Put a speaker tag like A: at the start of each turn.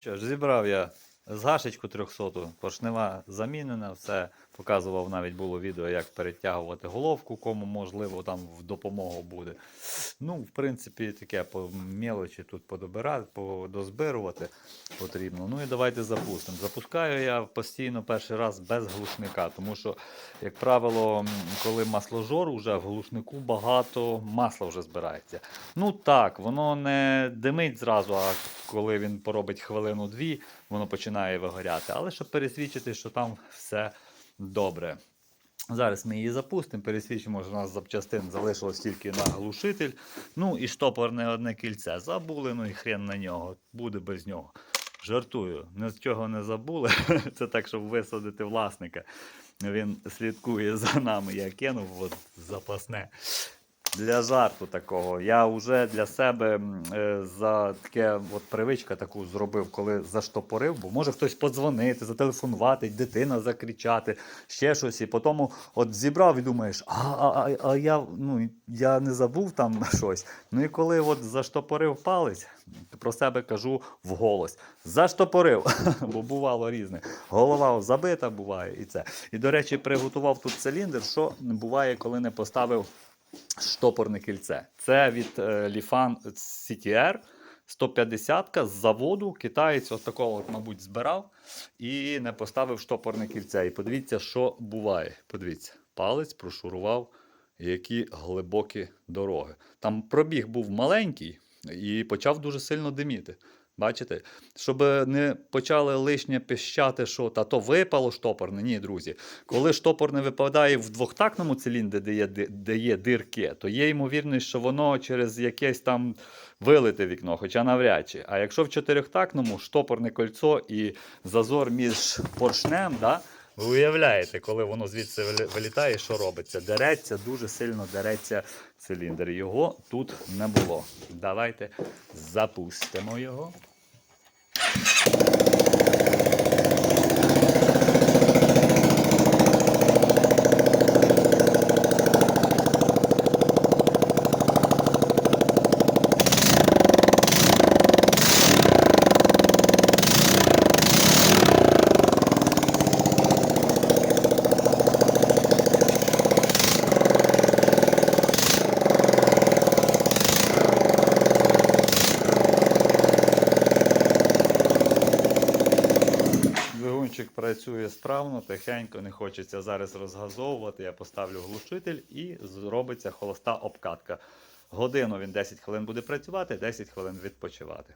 A: Що ж, зібрав я згашечку 300, поршнева замінена, все. Показував навіть було відео, як перетягувати головку, кому можливо там в допомогу буде. Ну, в принципі, таке по мелочі тут подобирати, подозбирувати потрібно. Ну і давайте запустимо. Запускаю я постійно перший раз без глушника, тому що, як правило, коли масложор, вже в глушнику багато масла вже збирається. Ну так, воно не димить зразу, а коли він поробить хвилину-дві, воно починає вигоряти. Але щоб пересвідчити, що там все добре. Зараз ми її запустимо, пересвідчимо, що у нас запчастин залишилось тільки на глушитель. Ну і штопорне одне кільце. Забули, ну і хрен на нього. Буде без нього. Жартую, нічого не забули. Це так, щоб висадити власника. Він слідкує за нами. Я кинув от, запасне. Для жарту такого. Я вже для себе е, за таке от привичка таку зробив, коли заштопорив, бо може хтось подзвонити, зателефонувати, дитина закричати, ще щось. І потім от зібрав і думаєш, а, а, а, а я, ну, я не забув там щось. Ну і коли от заштопорив палець, про себе кажу вголос. Заштопорив, бо бувало різне. Голова забита буває і це. І, до речі, приготував тут циліндр, що буває, коли не поставив штопорне кільце. Це від Lifan CTR 150 з заводу. Китаєць от такого, от, мабуть, збирав і не поставив штопорне кільце. І подивіться, що буває. Подивіться, палець прошурував які глибокі дороги. Там пробіг був маленький і почав дуже сильно диміти. Бачите? Щоб не почали лишнє піщати, що та то випало штопорне. Ні, друзі. Коли штопор не випадає в двохтактному циліндрі, де є, де є дирки, то є ймовірність, що воно через якесь там вилите вікно, хоча навряд чи. А якщо в чотирьохтактному штопорне кольцо і зазор між поршнем, да, ви уявляєте, коли воно звідси вилітає, що робиться? Дереться, дуже сильно дереться циліндр. Його тут не було. Давайте запустимо його. Двигунчик працює справно, тихенько, не хочеться зараз розгазовувати. Я поставлю глушитель і зробиться холоста обкатка. Годину він 10 хвилин буде працювати, 10 хвилин відпочивати.